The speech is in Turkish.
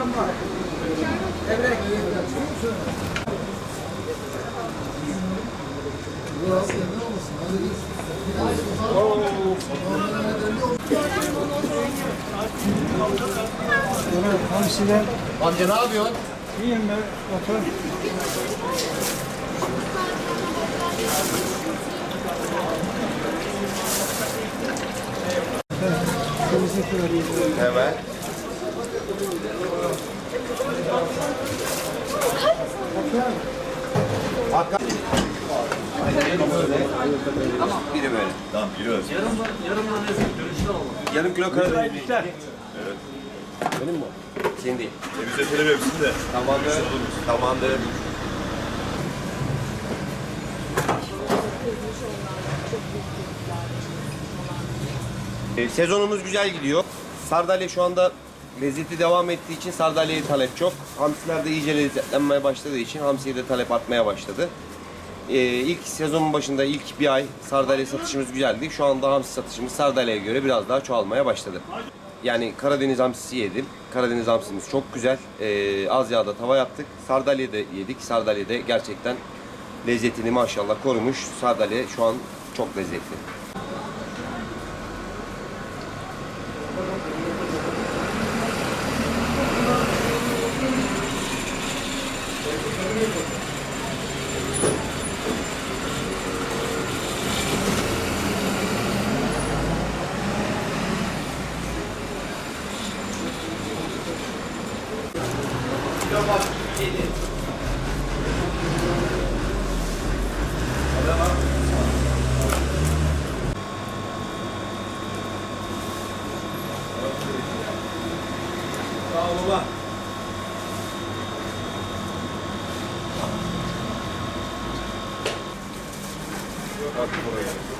Çorbalarım var. Evrek. Evet, hamsiler Amca ne yapıyorsun? yiyeyim ben otur. Evet, temizlik Hakan. Tamam. Biri böyle. Tamam biliyoruz. Yarım kilo karadeniz. Evet. Benim mi? Senin değil. Temizletelim hepsini de. Tamamdır. Tamamdır. Ee, Sezonumuz güzel gidiyor. Sardalya şu anda lezzeti devam ettiği için sardalyaya talep çok. Hamsiler de iyice lezzetlenmeye başladığı için hamsiye de talep artmaya başladı. Ee, ilk sezonun başında ilk bir ay sardalya satışımız güzeldi. Şu anda hamsi satışımız sardalyaya göre biraz daha çoğalmaya başladı. Yani Karadeniz hamsisi yedim. Karadeniz hamsimiz çok güzel. Ee, az yağda tava yaptık. Sardalya da yedik. Sardalya da gerçekten lezzetini maşallah korumuş. Sardalya şu an çok lezzetli. Sağ ol baba. Gracias por